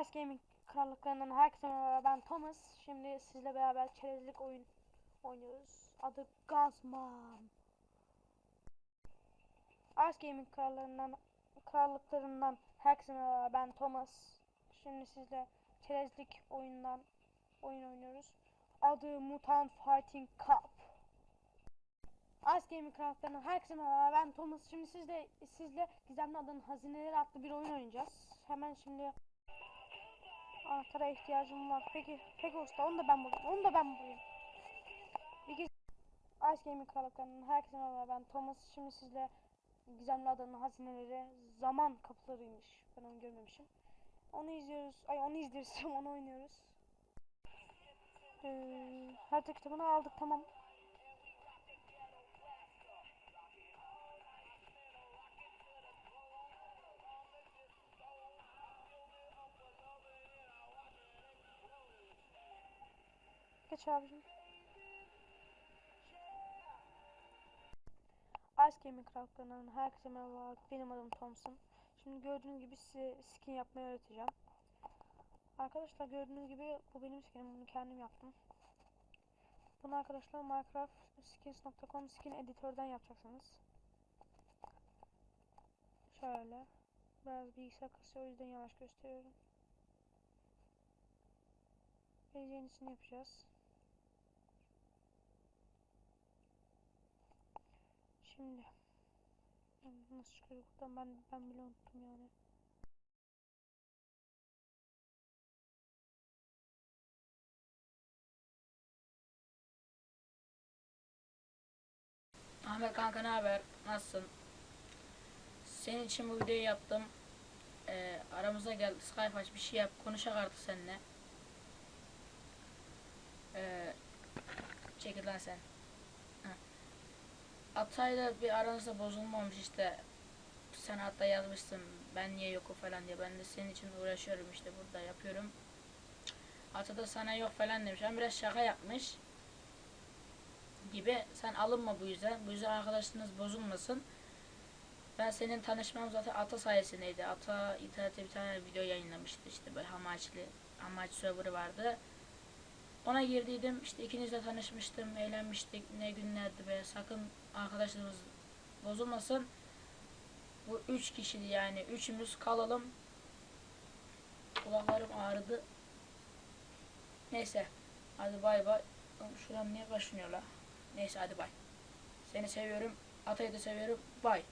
Ice Gaming krallıklarından herkese merhaba ben Thomas. Şimdi sizle beraber çerezlik oyun oynuyoruz. Adı Gazman. Ice Gaming krallarından krallıklarından herkese merhaba ben Thomas. Şimdi sizle çerezlik oyundan oyun oynuyoruz. Adı Mutant Fighting Cup. Ice Gaming krallıklarından herkese merhaba ben Thomas. Şimdi sizle sizle Gizemli Adanın Hazineleri adlı bir oyun oynayacağız. Hemen şimdi Anahtara ihtiyacım var. Peki, peki usta onu da ben bulayım. Onu da ben bulayım. Kez Ice Gaming karakterinin herkese merhaba ben Thomas. Şimdi sizle Gizemli Adanın hazineleri zaman kapılarıymış. Ben onu görmemişim. Onu izliyoruz. Ay onu izliyoruz. onu oynuyoruz. Ee, harita kitabını aldık tamam. Geç abicim. Ice Gaming krallıklarından herkese merhaba. Benim adım Thompson. Şimdi gördüğünüz gibi size skin yapmayı öğreteceğim. Arkadaşlar gördüğünüz gibi bu benim skinim. Bunu kendim yaptım. Bunu arkadaşlar Minecraft skins.com skin editörden yapacaksınız. Şöyle. Biraz bilgisayar kasıyor o yüzden yavaş gösteriyorum. Yenisini yapacağız. Şimdi nasıl çıkıyor buradan ben ben bile unuttum yani. Ahmet kanka ne haber? Nasılsın? Senin için bu videoyu yaptım. Ee, aramıza gel, Skype aç bir şey yap, konuşak artık seninle. Ee, çekil lan sen. Atayla bir aranızda bozulmamış işte. Sen hatta yazmışsın ben niye yokum falan diye. Ben de senin için uğraşıyorum işte burada yapıyorum. Ata da sana yok falan demiş. Ama biraz şaka yapmış gibi sen alınma bu yüzden. Bu yüzden arkadaşınız bozulmasın. Ben senin tanışmam zaten Ata sayesindeydi. Ata internette bir tane video yayınlamıştı işte böyle hamaçlı hamaç serverı vardı. Ona girdiydim işte ikinizle tanışmıştım eğlenmiştik ne günlerdi be sakın arkadaşlarımız bozulmasın. Bu üç kişiydi yani üçümüz kalalım. Kulaklarım ağrıdı. Neyse hadi bay bay. Şuram niye kaşınıyor? Neyse hadi bay. Seni seviyorum. Atayı da seviyorum. Bay.